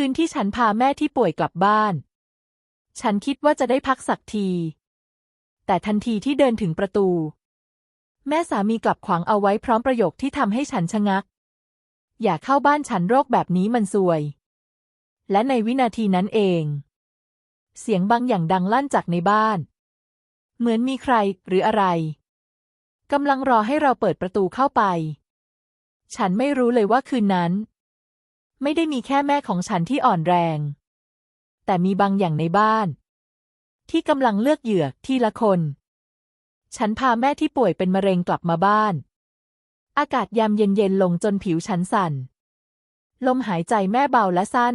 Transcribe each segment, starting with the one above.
คืนที่ฉันพาแม่ที่ป่วยกลับบ้าน ฉันคิดว่าจะได้พักสักที แต่ทันทีที่เดินถึงประตู แม่สามีกลับขวางเอาไว้พร้อมประโยคที่ทำให้ฉันชะงัก อย่าเข้าบ้านฉันโรคแบบนี้มันซวย และในวินาทีนั้นเอง เสียงบางอย่างดังลั่นจากในบ้าน เหมือนมีใครหรืออะไรกำลังรอให้เราเปิดประตูเข้าไป ฉันไม่รู้เลยว่าคืนนั้น ไม่ได้มีแค่แม่ของฉันที่อ่อนแรง แต่มีบางอย่างในบ้าน ที่กำลังเลือกเหยื่อทีละคน ฉันพาแม่ที่ป่วยเป็นมะเร็งกลับมาบ้าน อากาศยามเย็นๆลงจนผิวฉันสั่น ลมหายใจแม่เบาและสั้น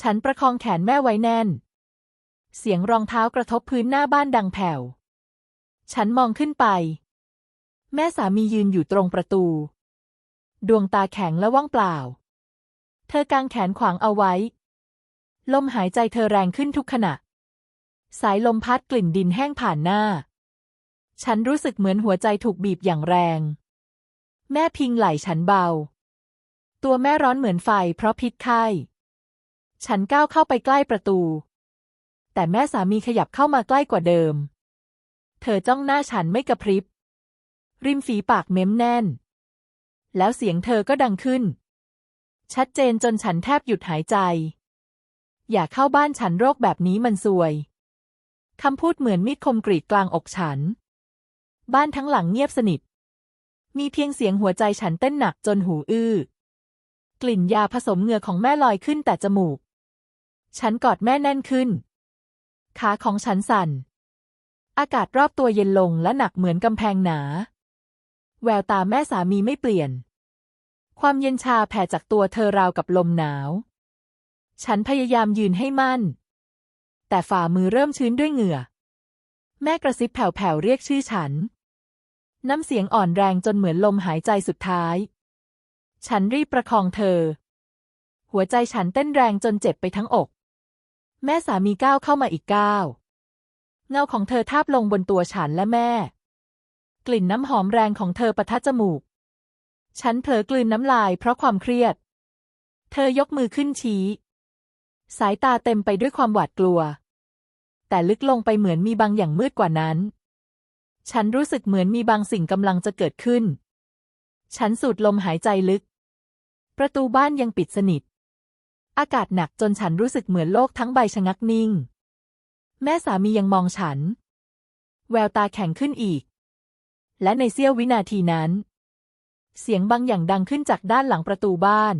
ฉันประคองแขนแม่ไว้แน่น เสียงรองเท้ากระทบพื้นหน้าบ้านดังแผ่ว ฉันมองขึ้นไป แม่สามียืนอยู่ตรงประตู ดวงตาแข็งและว่างเปล่า เธอกางแขนขวางเอาไว้ ลมหายใจเธอแรงขึ้นทุกขณะ สายลมพัดกลิ่นดินแห้งผ่านหน้า ฉันรู้สึกเหมือนหัวใจถูกบีบอย่างแรง แม่พิงไหล่ฉันเบา ตัวแม่ร้อนเหมือนไฟเพราะพิษไข้ฉันก้าวเข้าไปใกล้ประตู แต่แม่สามีขยับเข้ามาใกล้กว่าเดิม เธอจ้องหน้าฉันไม่กระพริบ ริมฝีปากเม้มแน่น แล้วเสียงเธอก็ดังขึ้น ชัดเจนจนฉันแทบหยุดหายใจ อย่าเข้าบ้านฉันโรคแบบนี้มันซวยคำพูดเหมือนมีดคมกรีดกลางอกฉัน บ้านทั้งหลังเงียบสนิท มีเพียงเสียงหัวใจฉันเต้นหนักจนหูอื้อ กลิ่นยาผสมเหงื่อของแม่ลอยขึ้นแต่จมูก ฉันกอดแม่แน่นขึ้น ขาของฉันสั่น อากาศรอบตัวเย็นลงและหนักเหมือนกำแพงหนา แววตาแม่สามีไม่เปลี่ยน ความเย็นชาแผ่จากตัวเธอราวกับลมหนาว ฉันพยายามยืนให้มั่น แต่ฝ่ามือเริ่มชื้นด้วยเหงื่อ แม่กระซิบแผ่วๆเรียกชื่อฉัน น้ำเสียงอ่อนแรงจนเหมือนลมหายใจสุดท้าย ฉันรีบประคองเธอ หัวใจฉันเต้นแรงจนเจ็บไปทั้งอก แม่สามีก้าวเข้ามาอีกก้าว เงาของเธอทาบลงบนตัวฉันและแม่ กลิ่นน้ำหอมแรงของเธอประทะจมูก ฉันเผลอกลืนน้ำลายเพราะความเครียด เธอยกมือขึ้นชี้ สายตาเต็มไปด้วยความหวาดกลัว แต่ลึกลงไปเหมือนมีบางอย่างมืดกว่านั้น ฉันรู้สึกเหมือนมีบางสิ่งกำลังจะเกิดขึ้น ฉันสูดลมหายใจลึก ประตูบ้านยังปิดสนิท อากาศหนักจนฉันรู้สึกเหมือนโลกทั้งใบชะงักนิ่ง แม่สามียังมองฉัน แววตาแข็งขึ้นอีก และในเสี้ยววินาทีนั้น เสียงบางอย่างดังขึ้นจากด้านหลังประตูบ้าน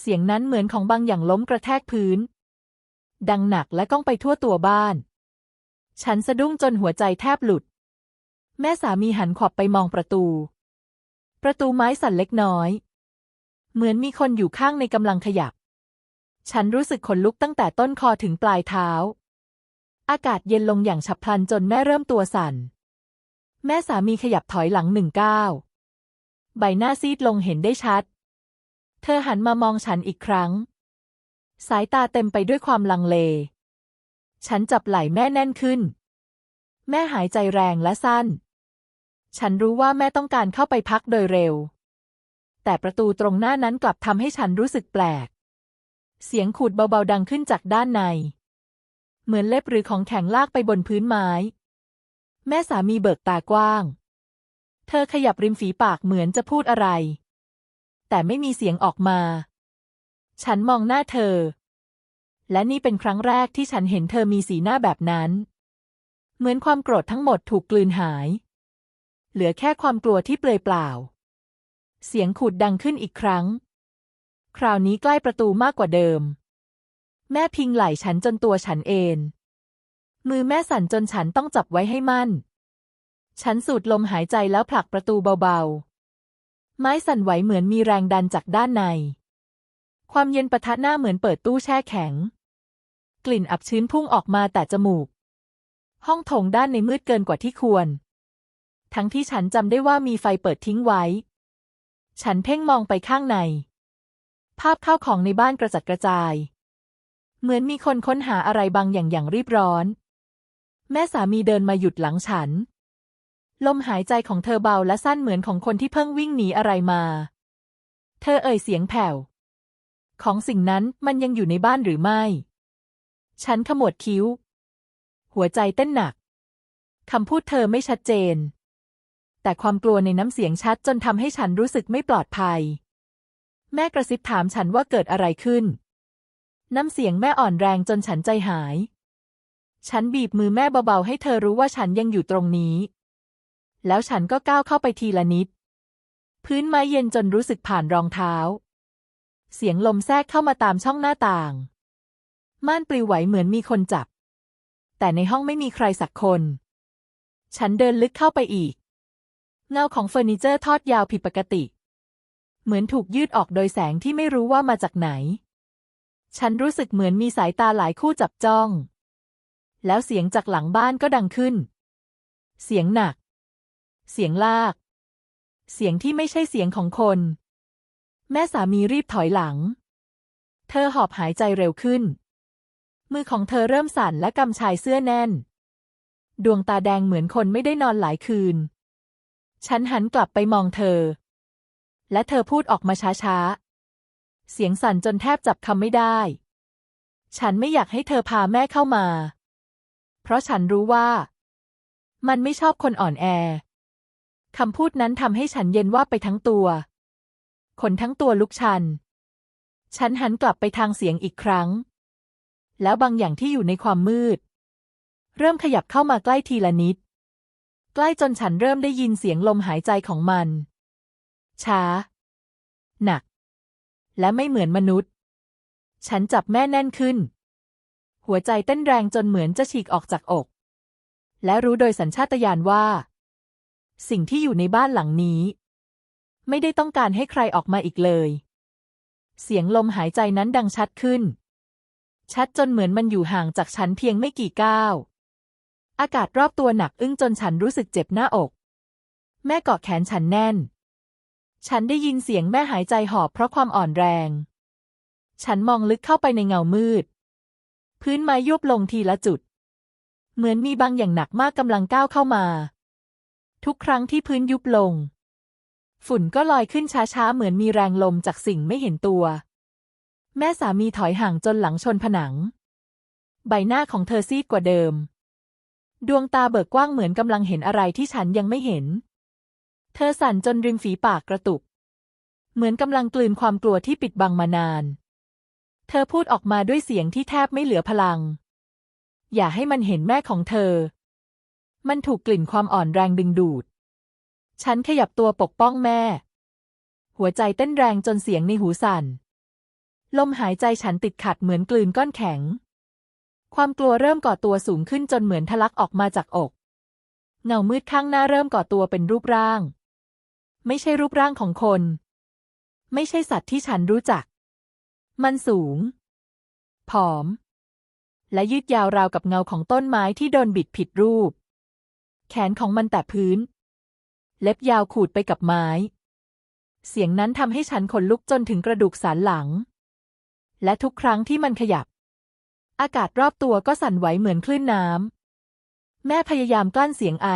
เสียงนั้นเหมือนของบางอย่างล้มกระแทกพื้น ดังหนักและก้องไปทั่วตัวบ้าน ฉันสะดุ้งจนหัวใจแทบหลุด แม่สามีหันขวับไปมองประตู ประตูไม้สั่นเล็กน้อย เหมือนมีคนอยู่ข้างในกำลังขยับ ฉันรู้สึกขนลุกตั้งแต่ต้นคอถึงปลายเท้า อากาศเย็นลงอย่างฉับพลันจนแม่เริ่มตัวสั่น แม่สามีขยับถอยหลังหนึ่งก้าว ใบหน้าซีดลงเห็นได้ชัด เธอหันมามองฉันอีกครั้ง สายตาเต็มไปด้วยความลังเล ฉันจับไหล่แม่แน่นขึ้น แม่หายใจแรงและสั้น ฉันรู้ว่าแม่ต้องการเข้าไปพักโดยเร็ว แต่ประตูตรงหน้านั้นกลับทำให้ฉันรู้สึกแปลก เสียงขูดเบาๆดังขึ้นจากด้านใน เหมือนเล็บหรือของแข็งลากไปบนพื้นไม้ แม่สามีเบิกตากว้าง เธอขยับริมฝีปากเหมือนจะพูดอะไร แต่ไม่มีเสียงออกมา ฉันมองหน้าเธอ และนี่เป็นครั้งแรกที่ฉันเห็นเธอมีสีหน้าแบบนั้น เหมือนความโกรธทั้งหมดถูกกลืนหาย เหลือแค่ความกลัวที่เปลือยเปล่า เสียงขูดดังขึ้นอีกครั้ง คราวนี้ใกล้ประตูมากกว่าเดิม แม่พิงไหล่ฉันจนตัวฉันเอนมือแม่สั่นจนฉันต้องจับไว้ให้มั่น ฉันสูดลมหายใจแล้วผลักประตูเบาๆ ไม้สั่นไหวเหมือนมีแรงดันจากด้านใน ความเย็นปะทะหน้าเหมือนเปิดตู้แช่แข็ง กลิ่นอับชื้นพุ่งออกมาแต่จมูก ห้องโถงด้านในมืดเกินกว่าที่ควร ทั้งที่ฉันจำได้ว่ามีไฟเปิดทิ้งไว้ ฉันเพ่งมองไปข้างใน ภาพข้าวของในบ้านกระจัดกระจาย เหมือนมีคนค้นหาอะไรบางอย่างอย่างรีบร้อน แม่สามีเดินมาหยุดหลังฉัน ลมหายใจของเธอเบาและสั้นเหมือนของคนที่เพิ่งวิ่งหนีอะไรมา เธอเอ่ยเสียงแผ่ว ของสิ่งนั้นมันยังอยู่ในบ้านหรือไม่ ฉันขมวดคิ้ว หัวใจเต้นหนัก คำพูดเธอไม่ชัดเจน แต่ความกลัวในน้ำเสียงชัดจนทำให้ฉันรู้สึกไม่ปลอดภัย แม่กระซิบถามฉันว่าเกิดอะไรขึ้น น้ำเสียงแม่อ่อนแรงจนฉันใจหาย ฉันบีบมือแม่เบาๆให้เธอรู้ว่าฉันยังอยู่ตรงนี้ แล้วฉันก็ก้าวเข้าไปทีละนิด พื้นไม้เย็นจนรู้สึกผ่านรองเท้า เสียงลมแทรกเข้ามาตามช่องหน้าต่าง ม่านปลิวไหวเหมือนมีคนจับ แต่ในห้องไม่มีใครสักคน ฉันเดินลึกเข้าไปอีก เงาของเฟอร์นิเจอร์ทอดยาวผิดปกติ เหมือนถูกยืดออกโดยแสงที่ไม่รู้ว่ามาจากไหน ฉันรู้สึกเหมือนมีสายตาหลายคู่จับจ้อง แล้วเสียงจากหลังบ้านก็ดังขึ้น เสียงหนัก เสียงลาก เสียงที่ไม่ใช่เสียงของคน แม่สามีรีบถอยหลัง เธอหอบหายใจเร็วขึ้น มือของเธอเริ่มสั่นและกำชายเสื้อแน่น ดวงตาแดงเหมือนคนไม่ได้นอนหลายคืน ฉันหันกลับไปมองเธอ และเธอพูดออกมาช้าๆ เสียงสั่นจนแทบจับคำไม่ได้ ฉันไม่อยากให้เธอพาแม่เข้ามา เพราะฉันรู้ว่า มันไม่ชอบคนอ่อนแอ คำพูดนั้นทำให้ฉันเย็นว่าไปทั้งตัวขนทั้งตัวลุกชัน ฉันหันกลับไปทางเสียงอีกครั้ง แล้วบางอย่างที่อยู่ในความมืด เริ่มขยับเข้ามาใกล้ทีละนิด ใกล้จนฉันเริ่มได้ยินเสียงลมหายใจของมัน ช้า หนัก และไม่เหมือนมนุษย์ ฉันจับแม่แน่นขึ้น หัวใจเต้นแรงจนเหมือนจะฉีกออกจากอก และรู้โดยสัญชาตญาณว่า สิ่งที่อยู่ในบ้านหลังนี้ ไม่ได้ต้องการให้ใครออกมาอีกเลย เสียงลมหายใจนั้นดังชัดขึ้น ชัดจนเหมือนมันอยู่ห่างจากฉันเพียงไม่กี่ก้าว อากาศรอบตัวหนักอึ้งจนฉันรู้สึกเจ็บหน้าอก แม่เกาะแขนฉันแน่น ฉันได้ยินเสียงแม่หายใจหอบเพราะความอ่อนแรง ฉันมองลึกเข้าไปในเงามืด พื้นไม้ยุบลงทีละจุด เหมือนมีบางอย่างหนักมากกำลังก้าวเข้ามา ทุกครั้งที่พื้นยุบลง ฝุ่นก็ลอยขึ้นช้าๆ เหมือนมีแรงลมจากสิ่งไม่เห็นตัว แม่สามีถอยห่างจนหลังชนผนัง ใบหน้าของเธอซีดกว่าเดิม ดวงตาเบิกกว้างเหมือนกำลังเห็นอะไรที่ฉันยังไม่เห็น เธอสั่นจนริมฝีปากกระตุก เหมือนกำลังกลืนความกลัวที่ปิดบังมานาน เธอพูดออกมาด้วยเสียงที่แทบไม่เหลือพลัง อย่าให้มันเห็นแม่ของเธอ มันถูกกลิ่นความอ่อนแรงดึงดูด ฉันขยับตัวปกป้องแม่ หัวใจเต้นแรงจนเสียงในหูสั่น ลมหายใจฉันติดขัดเหมือนกลืนก้อนแข็ง ความกลัวเริ่มก่อตัวสูงขึ้นจนเหมือนทะลักออกมาจากอก เงามืดข้างหน้าเริ่มก่อตัวเป็นรูปร่าง ไม่ใช่รูปร่างของคน ไม่ใช่สัตว์ที่ฉันรู้จัก มันสูง ผอม และยืดยาวราวกับเงาของต้นไม้ที่โดนบิดผิดรูป แขนของมันแตะพื้น เล็บยาวขูดไปกับไม้ เสียงนั้นทำให้ฉันขนลุกจนถึงกระดูกสันหลัง และทุกครั้งที่มันขยับ อากาศรอบตัวก็สั่นไหวเหมือนคลื่นน้ำ แม่พยายามกลั้นเสียงไอ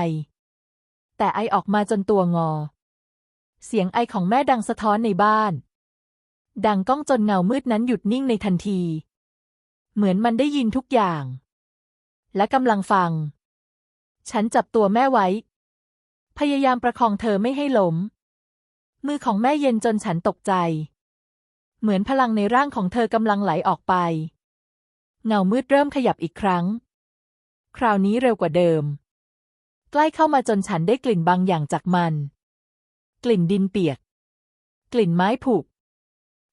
แต่ไอออกมาจนตัวงอ เสียงไอของแม่ดังสะท้อนในบ้าน ดังก้องจนเงามืดนั้นหยุดนิ่งในทันที เหมือนมันได้ยินทุกอย่าง และกำลังฟัง ฉันจับตัวแม่ไว้ พยายามประคองเธอไม่ให้ล้ม มือของแม่เย็นจนฉันตกใจ เหมือนพลังในร่างของเธอกำลังไหลออกไป เงามืดเริ่มขยับอีกครั้ง คราวนี้เร็วกว่าเดิม ใกล้เข้ามาจนฉันได้กลิ่นบางอย่างจากมัน กลิ่นดินเปียก กลิ่นไม้ผุ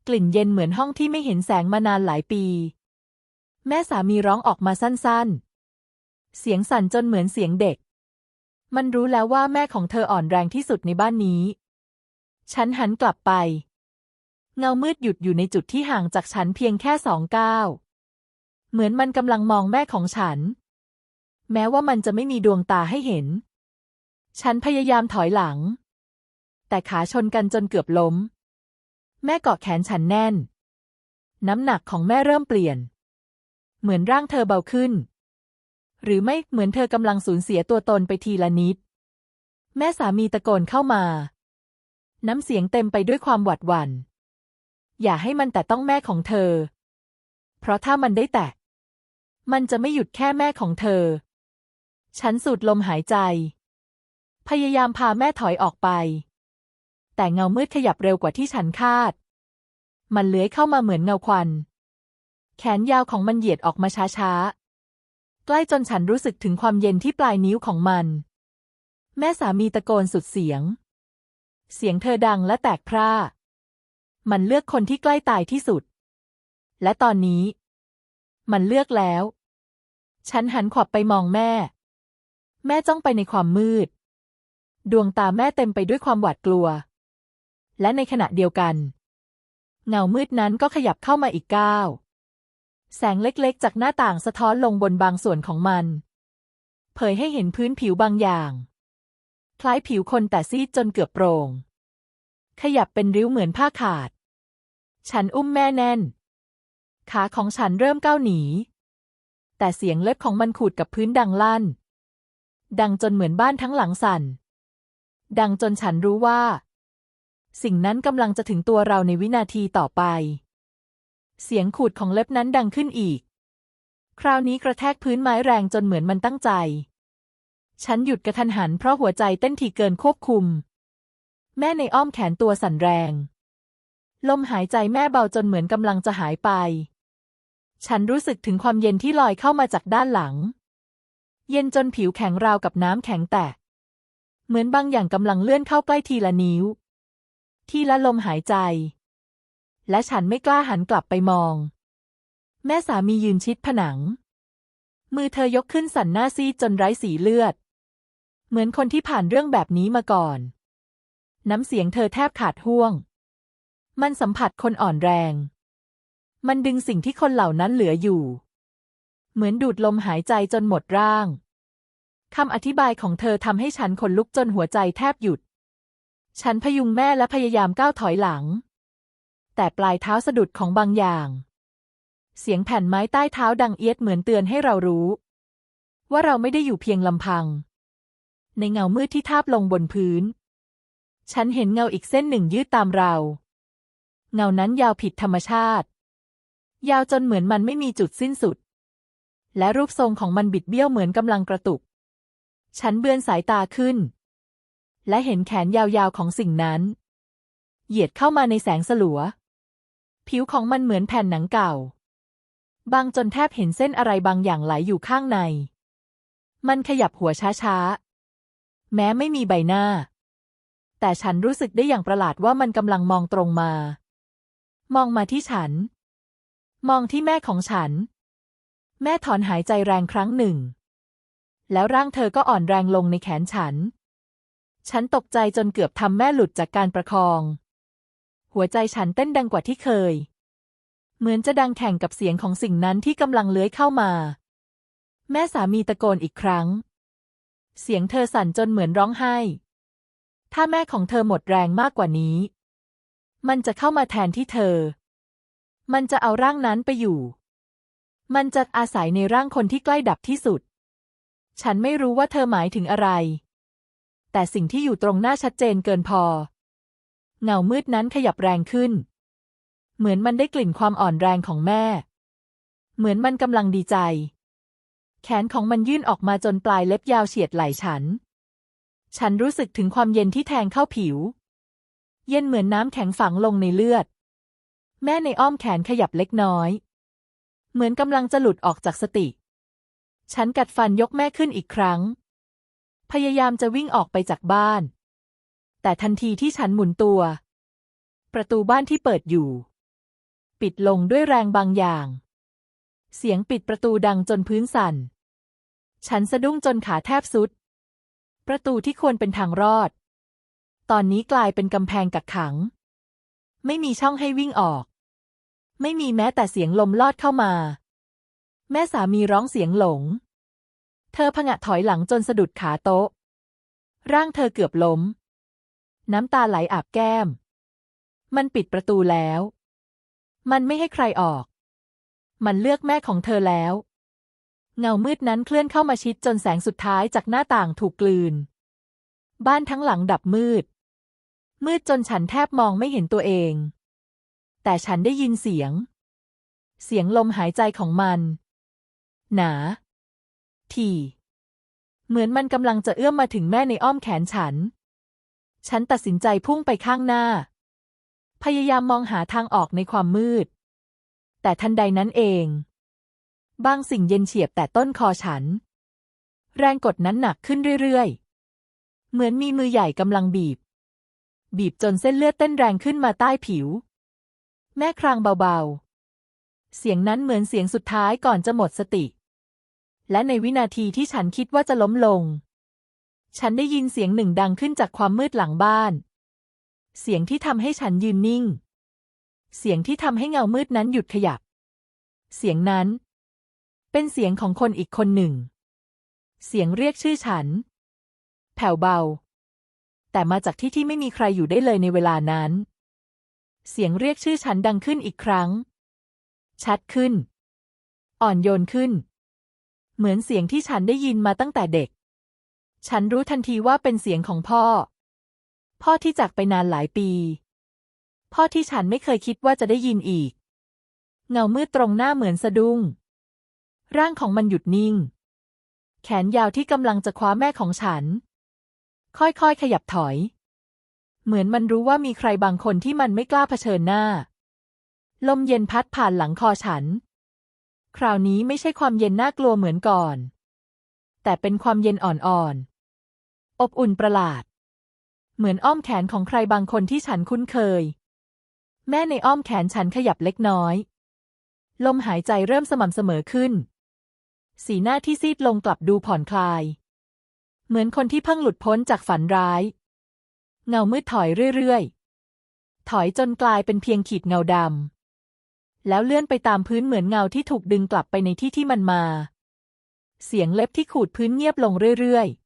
กลิ่นเย็นเหมือนห้องที่ไม่เห็นแสงมานานหลายปี แม่สามีร้องออกมาสั้นๆ เสียงสั่นจนเหมือนเสียงเด็ก มันรู้แล้วว่าแม่ของเธออ่อนแรงที่สุดในบ้านนี้ ฉันหันกลับไป เงามืดหยุดอยู่ในจุดที่ห่างจากฉันเพียงแค่สองก้าว เหมือนมันกำลังมองแม่ของฉัน แม้ว่ามันจะไม่มีดวงตาให้เห็น ฉันพยายามถอยหลัง แต่ขาชนกันจนเกือบล้ม แม่เกาะแขนฉันแน่น น้ำหนักของแม่เริ่มเปลี่ยน เหมือนร่างเธอเบาขึ้น หรือไม่เหมือนเธอกำลังสูญเสียตัวตนไปทีละนิด แม่สามีตะโกนเข้ามา น้ำเสียงเต็มไปด้วยความหวาดหวัน่น อย่าให้มันแต่ต้องแม่ของเธอ เพราะถ้ามันได้แตะ มันจะไม่หยุดแค่แม่ของเธอ ฉันสูดลมหายใจ พยายามพาแม่ถอยออกไป แต่เงามืดขยับเร็วกว่าที่ฉันคาด มันเลื้อยเข้ามาเหมือนเงาควัน แขนยาวของมันเหยียดออกมาช้าๆ ใกล้จนฉันรู้สึกถึงความเย็นที่ปลายนิ้วของมัน แม่สามีตะโกนสุดเสียง เสียงเธอดังและแตกพร่า มันเลือกคนที่ใกล้ตายที่สุด และตอนนี้ มันเลือกแล้ว ฉันหันขวับไปมองแม่ แม่จ้องไปในความมืด ดวงตาแม่เต็มไปด้วยความหวาดกลัว และในขณะเดียวกัน เงามืดนั้นก็ขยับเข้ามาอีกก้าว แสงเล็กๆ จากหน้าต่างสะท้อนลงบนบางส่วนของมัน เผยให้เห็นพื้นผิวบางอย่าง คล้ายผิวคนแต่ซีดจนเกือบโปร่ง ขยับเป็นริ้วเหมือนผ้าขาด ฉันอุ้มแม่แน่น ขาของฉันเริ่มก้าวหนี แต่เสียงเล็บของมันขูดกับพื้นดังลั่น ดังจนเหมือนบ้านทั้งหลังสั่น ดังจนฉันรู้ว่า สิ่งนั้นกำลังจะถึงตัวเราในวินาทีต่อไป เสียงขูดของเล็บนั้นดังขึ้นอีก คราวนี้กระแทกพื้นไม้แรงจนเหมือนมันตั้งใจ ฉันหยุดกระทันหันเพราะหัวใจเต้นถี่เกินควบคุม แม่ในอ้อมแขนตัวสั่นแรง ลมหายใจแม่เบาจนเหมือนกำลังจะหายไป ฉันรู้สึกถึงความเย็นที่ลอยเข้ามาจากด้านหลัง เย็นจนผิวแข็งราวกับน้ำแข็งแตก เหมือนบางอย่างกำลังเลื่อนเข้าใกล้ทีละนิ้ว ทีละลมหายใจ และฉันไม่กล้าหันกลับไปมอง แม่สามียืนชิดผนัง มือเธอยกขึ้นสั่นหน้าซีดจนไร้สีเลือด เหมือนคนที่ผ่านเรื่องแบบนี้มาก่อน น้ำเสียงเธอแทบขาดห่วง มันสัมผัสคนอ่อนแรง มันดึงสิ่งที่คนเหล่านั้นเหลืออยู่ เหมือนดูดลมหายใจจนหมดร่างคำอธิบายของเธอทำให้ฉันขนลุกจนหัวใจแทบหยุด ฉันพยุงแม่และพยายามก้าวถอยหลัง แต่ปลายเท้าสะดุดของบางอย่าง เสียงแผ่นไม้ใต้เท้าดังเอียดเหมือนเตือนให้เรารู้ ว่าเราไม่ได้อยู่เพียงลำพัง ในเงามืดที่ทาบลงบนพื้น ฉันเห็นเงาอีกเส้นหนึ่งยืดตามเรา เงานั้นยาวผิดธรรมชาติ ยาวจนเหมือนมันไม่มีจุดสิ้นสุด และรูปทรงของมันบิดเบี้ยวเหมือนกำลังกระตุก ฉันเบือนสายตาขึ้น และเห็นแขนยาวๆของสิ่งนั้น เหยียดเข้ามาในแสงสลัว ผิวของมันเหมือนแผ่นหนังเก่า บางจนแทบเห็นเส้นอะไรบางอย่างไหลอยู่ข้างใน มันขยับหัวช้าๆ แม้ไม่มีใบหน้า แต่ฉันรู้สึกได้อย่างประหลาดว่ามันกำลังมองตรงมา มองมาที่ฉัน มองที่แม่ของฉัน แม่ถอนหายใจแรงครั้งหนึ่ง แล้วร่างเธอก็อ่อนแรงลงในแขนฉัน ฉันตกใจจนเกือบทำแม่หลุดจากการประคอง หัวใจฉันเต้นดังกว่าที่เคย เหมือนจะดังแข่งกับเสียงของสิ่งนั้นที่กำลังเลื้อยเข้ามา แม่สามีตะโกนอีกครั้ง เสียงเธอสั่นจนเหมือนร้องไห้ ถ้าแม่ของเธอหมดแรงมากกว่านี้ มันจะเข้ามาแทนที่เธอ มันจะเอาร่างนั้นไปอยู่ มันจะอาศัยในร่างคนที่ใกล้ดับที่สุด ฉันไม่รู้ว่าเธอหมายถึงอะไร แต่สิ่งที่อยู่ตรงหน้าชัดเจนเกินพอ เงามืดนั้นขยับแรงขึ้น เหมือนมันได้กลิ่นความอ่อนแรงของแม่ เหมือนมันกำลังดีใจ แขนของมันยื่นออกมาจนปลายเล็บยาวเฉียดไหล่ฉัน ฉันรู้สึกถึงความเย็นที่แทงเข้าผิว เย็นเหมือนน้ำแข็งฝังลงในเลือด แม่ในอ้อมแขนขยับเล็กน้อย เหมือนกำลังจะหลุดออกจากสติ ฉันกัดฟันยกแม่ขึ้นอีกครั้ง พยายามจะวิ่งออกไปจากบ้าน แต่ทันทีที่ฉันหมุนตัว ประตูบ้านที่เปิดอยู่ ปิดลงด้วยแรงบางอย่าง เสียงปิดประตูดังจนพื้นสั่น ฉันสะดุ้งจนขาแทบสุด ประตูที่ควรเป็นทางรอด ตอนนี้กลายเป็นกำแพงกักขัง ไม่มีช่องให้วิ่งออก ไม่มีแม้แต่เสียงลมลอดเข้ามา แม่สามีร้องเสียงหลง เธอผงะถอยหลังจนสะดุดขาโต๊ะ ร่างเธอเกือบล้ม น้ำตาไหลอาบแก้ม มันปิดประตูแล้ว มันไม่ให้ใครออก มันเลือกแม่ของเธอแล้ว เงามืดนั้นเคลื่อนเข้ามาชิดจนแสงสุดท้ายจากหน้าต่างถูกกลืน บ้านทั้งหลังดับมืด มืดจนฉันแทบมองไม่เห็นตัวเอง แต่ฉันได้ยินเสียง เสียงลมหายใจของมัน หนาถี่เหมือนมันกำลังจะเอื้อมมาถึงแม่ในอ้อมแขนฉัน ฉันตัดสินใจพุ่งไปข้างหน้า พยายามมองหาทางออกในความมืด แต่ทันใดนั้นเอง บางสิ่งเย็นเฉียบแต่ต้นคอฉัน แรงกดนั้นหนักขึ้นเรื่อยๆ เหมือนมีมือใหญ่กำลังบีบ บีบจนเส้นเลือดเต้นแรงขึ้นมาใต้ผิว แม่ครางเบาๆ เสียงนั้นเหมือนเสียงสุดท้ายก่อนจะหมดสติ และในวินาทีที่ฉันคิดว่าจะล้มลง ฉันได้ยินเสียงหนึ่งดังขึ้นจากความมืดหลังบ้าน เสียงที่ทำให้ฉันยืนนิ่ง เสียงที่ทำให้เงามืดนั้นหยุดขยับ เสียงนั้น เป็นเสียงของคนอีกคนหนึ่ง เสียงเรียกชื่อฉัน แผ่วเบา แต่มาจากที่ที่ไม่มีใครอยู่ได้เลยในเวลานั้น เสียงเรียกชื่อฉันดังขึ้นอีกครั้ง ชัดขึ้น อ่อนโยนขึ้น เหมือนเสียงที่ฉันได้ยินมาตั้งแต่เด็ก ฉันรู้ทันทีว่าเป็นเสียงของพ่อ พ่อที่จากไปนานหลายปี พ่อที่ฉันไม่เคยคิดว่าจะได้ยินอีก เงามืดตรงหน้าเหมือนสะดุ้ง ร่างของมันหยุดนิ่ง แขนยาวที่กำลังจะคว้าแม่ของฉัน ค่อยๆขยับถอย เหมือนมันรู้ว่ามีใครบางคนที่มันไม่กล้าเผชิญหน้า ลมเย็นพัดผ่านหลังคอฉัน คราวนี้ไม่ใช่ความเย็นน่ากลัวเหมือนก่อนแต่เป็นความเย็นอ่อนๆ อบอุ่นประหลาด เหมือนอ้อมแขนของใครบางคนที่ฉันคุ้นเคย แม่ในอ้อมแขนฉันขยับเล็กน้อย ลมหายใจเริ่มสม่ำเสมอขึ้น สีหน้าที่ซีดลงกลับดูผ่อนคลาย เหมือนคนที่เพิ่งหลุดพ้นจากฝันร้าย เงามืดถอยเรื่อยๆ ถอยจนกลายเป็นเพียงขีดเงาดำแล้วเลื่อนไปตามพื้นเหมือนเงาที่ถูกดึงกลับไปในที่ที่มันมา เสียงเล็บที่ขูดพื้นเงียบลงเรื่อยๆ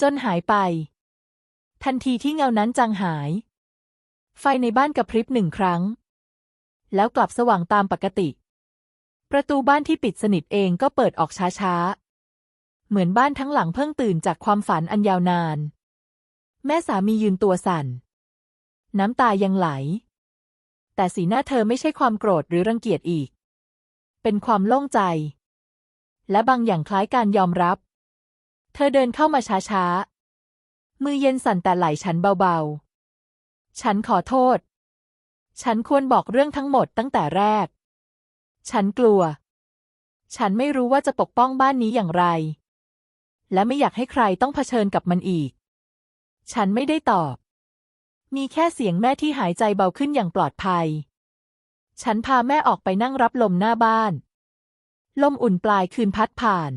จนหายไป ทันทีที่เงานั้นจางหาย ไฟในบ้านกระพริบหนึ่งครั้ง แล้วกลับสว่างตามปกติ ประตูบ้านที่ปิดสนิทเองก็เปิดออกช้าๆ เหมือนบ้านทั้งหลังเพิ่งตื่นจากความฝันอันยาวนาน แม่สามียืนตัวสั่น น้ำตายังไหล แต่สีหน้าเธอไม่ใช่ความโกรธหรือรังเกียจอีก เป็นความโล่งใจ และบางอย่างคล้ายการยอมรับ เธอเดินเข้ามาช้าๆ มือเย็นสั่นแต่ไหลฉันเบาๆ ฉันขอโทษ ฉันควรบอกเรื่องทั้งหมดตั้งแต่แรก ฉันกลัว ฉันไม่รู้ว่าจะปกป้องบ้านนี้อย่างไร และไม่อยากให้ใครต้องเผชิญกับมันอีก ฉันไม่ได้ตอบ มีแค่เสียงแม่ที่หายใจเบาขึ้นอย่างปลอดภัย ฉันพาแม่ออกไปนั่งรับลมหน้าบ้าน ลมอุ่นปลายคืนพัดผ่าน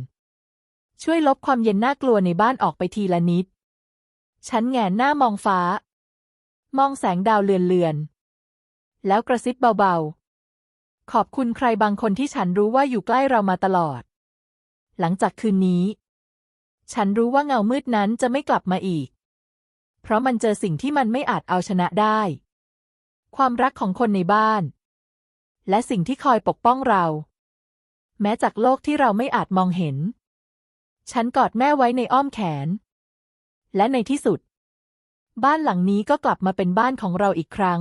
ช่วยลบความเย็นน่ากลัวในบ้านออกไปทีละนิด ฉันแงนหน้ามองฟ้า มองแสงดาวเลือนๆ แล้วกระซิบเบาๆ ขอบคุณใครบางคนที่ฉันรู้ว่าอยู่ใกล้เรามาตลอด หลังจากคืนนี้ ฉันรู้ว่าเงามืดนั้นจะไม่กลับมาอีก เพราะมันเจอสิ่งที่มันไม่อาจเอาชนะได้ ความรักของคนในบ้าน และสิ่งที่คอยปกป้องเรา แม้จากโลกที่เราไม่อาจมองเห็น ฉันกอดแม่ไว้ในอ้อมแขน และในที่สุด บ้านหลังนี้ก็กลับมาเป็นบ้านของเราอีกครั้ง